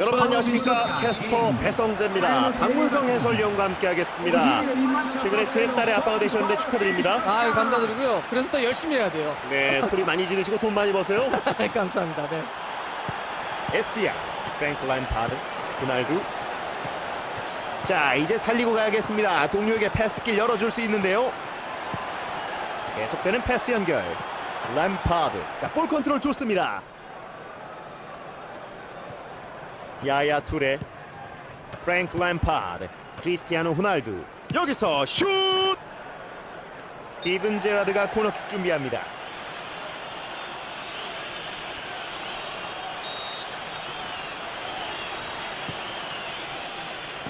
여러분 안녕하십니까? 캐스터 배성재입니다. 박문성 해설위원과 함께 하겠습니다. 최근에 세 딸의 아빠가 되셨는데 축하드립니다. 아 감사드리고요. 그래서 또 열심히 해야 돼요. 네 소리 많이 지르시고 돈 많이 버세요. 감사합니다. 네. 에스야 프랭크 램파드 그날도. 자 이제 살리고 가야겠습니다. 동료에게 패스길 열어줄 수 있는데요. 계속되는 패스 연결. 램파드 자, 볼 컨트롤 좋습니다 야야 투레 프랭크 램파드 크리스티아노 호날두 여기서 슛 스티븐 제라드가 코너킥 준비합니다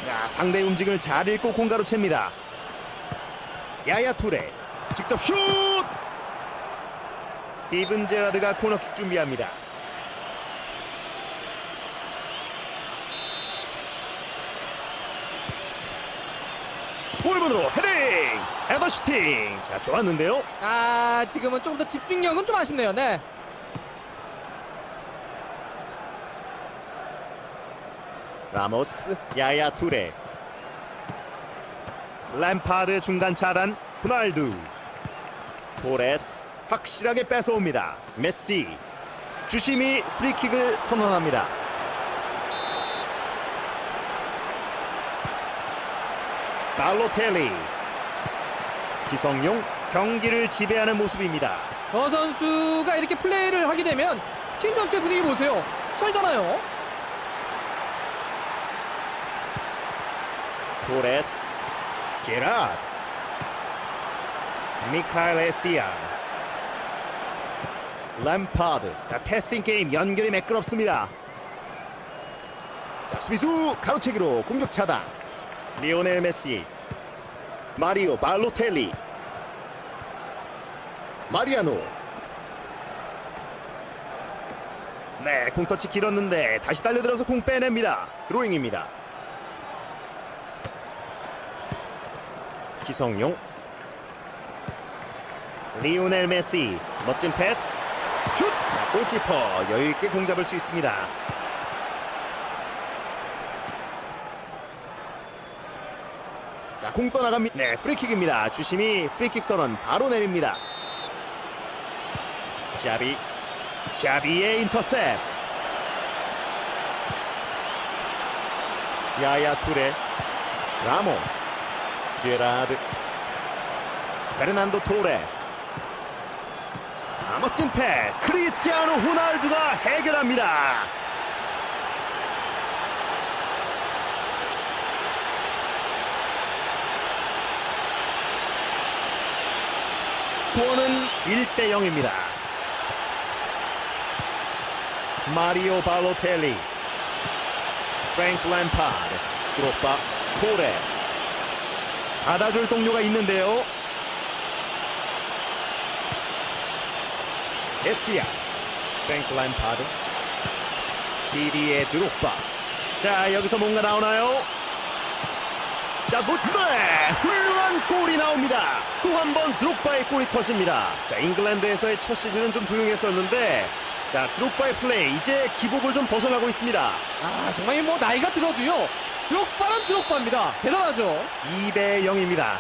자, 상대 움직임을 잘 읽고 공가로 챕니다. 야야 투레 직접 슛! 스티븐 제라드가 코너킥 준비합니다. 골문으로 헤딩! 헤더 슈팅! 자, 좋았는데요. 아 지금은 좀 더 집중력은 좀 아쉽네요. 네. 라모스, 야야 투레 램파드 중간 차단 호날두 토레스 확실하게 뺏어옵니다 메시 주심이 프리킥을 선언합니다 발로텔리 기성용 경기를 지배하는 모습입니다. 저 선수가 이렇게 플레이를 하게 되면 팀 전체 분위기 보세요. 설잖아요. 토레스 제라드 미카엘 에시안 램파드. 자, 패싱 게임 연결이 매끄럽습니다. 자, 수비수 가로채기로 공격 차단 리오넬 메시 마리오 발로텔리 마리아노. 네 공터치 길었는데 다시 달려들어서 공 빼냅니다. 드로잉입니다. 기성용. 리오넬 메시 멋진 패스. 슛! 자, 골키퍼 여유있게 공 잡을 수 있습니다 공 떠나갑니다. 네 프리킥입니다. 주심이 프리킥 선언 바로 내립니다. 샤비 샤비의 인터셉. 야야 투레 라모스 제라드 페르난도 토레스. 아, 멋진 패스. 크리스티아노 호날두가 해결합니다 스코어는 1대 0입니다 마리오 발로텔리 프랭크 램파드 드롭바 토레스 받아줄 동료가 있는데요. 에스야, 프랭크 램파드, 디디의 드롭바. 자 여기서 뭔가 나오나요? 자 노트네 훌륭한 골이 나옵니다. 또 한 번 드롭바의 골이 터집니다. 자 잉글랜드에서의 첫 시즌은 좀 조용했었는데 자 드롭바의 플레이 이제 기복을 좀 벗어나고 있습니다. 아 정말 뭐 나이가 들어도요. 드록바는 드록바입니다. 대단하죠. 2대 0입니다.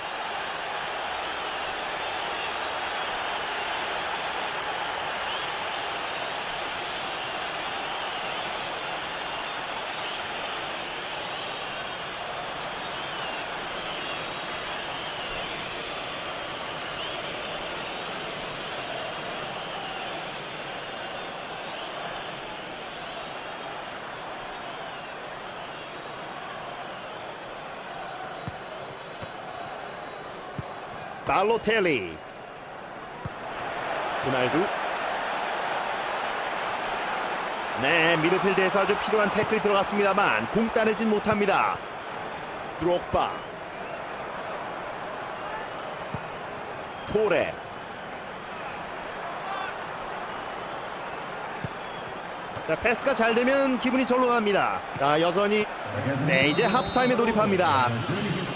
발로텔리 호날두 네 미드필드에서 아주 필요한 태클이 들어갔습니다만 공 따내진 못합니다. 드록바. 토레스. 자 패스가 잘 되면 기분이 절로 갑니다. 자 여전히 네 이제 하프타임에 돌입합니다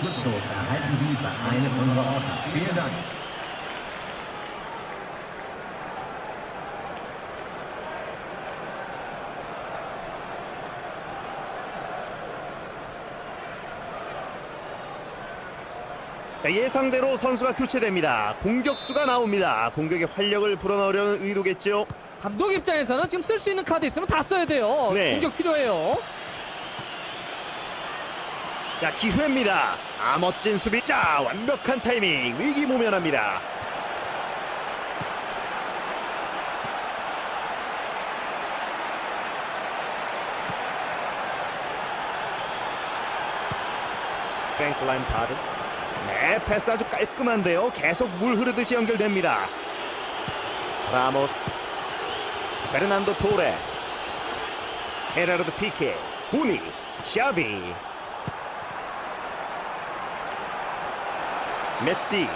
So, erhalten Sie eine unserer Orte. Vielen Dank. 예상대로 선수가 교체됩니다. 공격수가 나옵니다. 공격에 활력을 불어넣으려는 의도겠죠. 감독 입장에서는 지금 쓸 수 있는 카드 있으면 다 써야 돼요. 네. 공격 필요해요. 자, 기회입니다. 아, 멋진 수비. 자, 완벽한 타이밍. 위기 모면합니다. 프랭크 라임파드. 네, 패스 아주 깔끔한데요. 계속 물 흐르듯이 연결됩니다. 라모스. 페르난도 토레스. 헤라르드 피케. 구니. 샤비. 메시.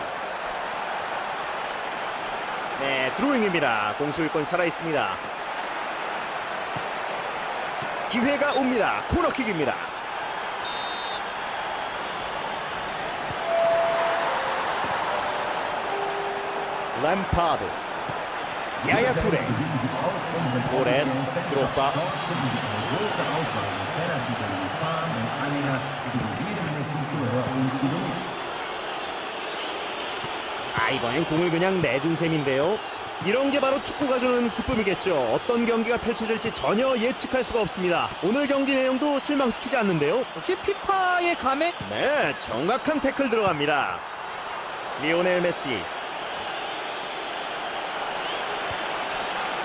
네, 드로잉입니다. 공수일권 살아있습니다. 기회가 옵니다. 코너킥입니다. 램파드. 야야 투레. 토레스. 드로빠. 이번엔 공을 그냥 내준 셈인데요. 이런 게 바로 축구가 주는 기쁨이겠죠. 어떤 경기가 펼쳐질지 전혀 예측할 수가 없습니다. 오늘 경기 내용도 실망시키지 않는데요. 역시 피파의 감에 네, 정확한 태클 들어갑니다. 리오넬 메시.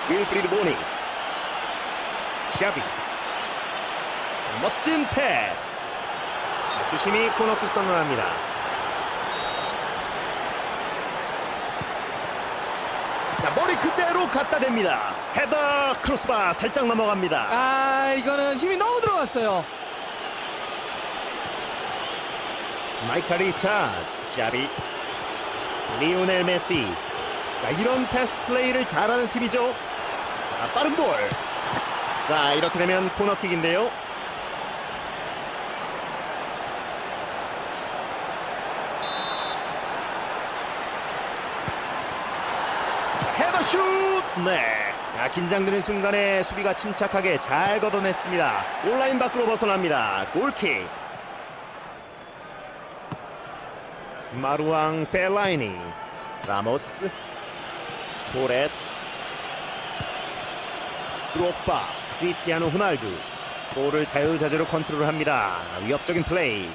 윌프리드 보니. 샤비. 멋진 패스. 자, 주심이 코너킥 선언합니다. 자, 머리 그대로 갖다 댑니다. 헤더 크로스바 살짝 넘어갑니다. 아 이거는 힘이 너무 들어갔어요. 마이카 리차즈, 샤비, 리오넬 메시. 자, 이런 패스 플레이를 잘하는 팀이죠. 자, 빠른 볼. 자, 이렇게 되면 코너킥인데요. 헤더슛! 네. 자, 긴장되는 순간에 수비가 침착하게 잘 걷어냈습니다. 온라인 밖으로 벗어납니다. 골킥. 마루앙 펠라이니 라모스 토레스 드록바 크리스티아노 호날두 볼을 자유자재로 컨트롤합니다 위협적인 플레이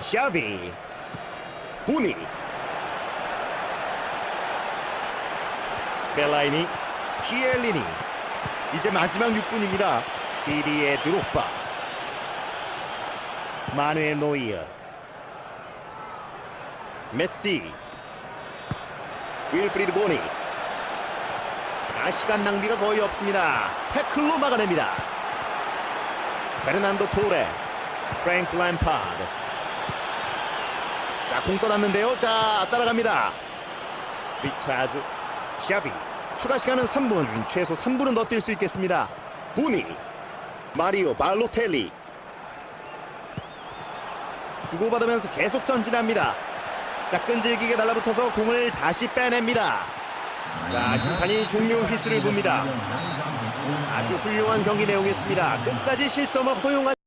샤비 보니 펠라이니 피엘리니. 이제 마지막 6분입니다. 디디의 드록바. 마누엘 노이어. 메시. 윌프리드 보니. 아 시간 낭비가 거의 없습니다. 태클로 막아냅니다. 페르난도 토레스 프랭크 램파드. 자 공 떠났는데요. 자 따라갑니다. 리차즈 샤비 추가 시간은 3분 최소 3분은 더 뛸 수 있겠습니다 보니 마리오 발로텔리 주고받으면서 계속 전진합니다. 자, 끈질기게 달라붙어서 공을 다시 빼냅니다. 자, 심판이 종료 휘스를 봅니다. 아주 훌륭한 경기 내용이었습니다. 끝까지 실점을 허용한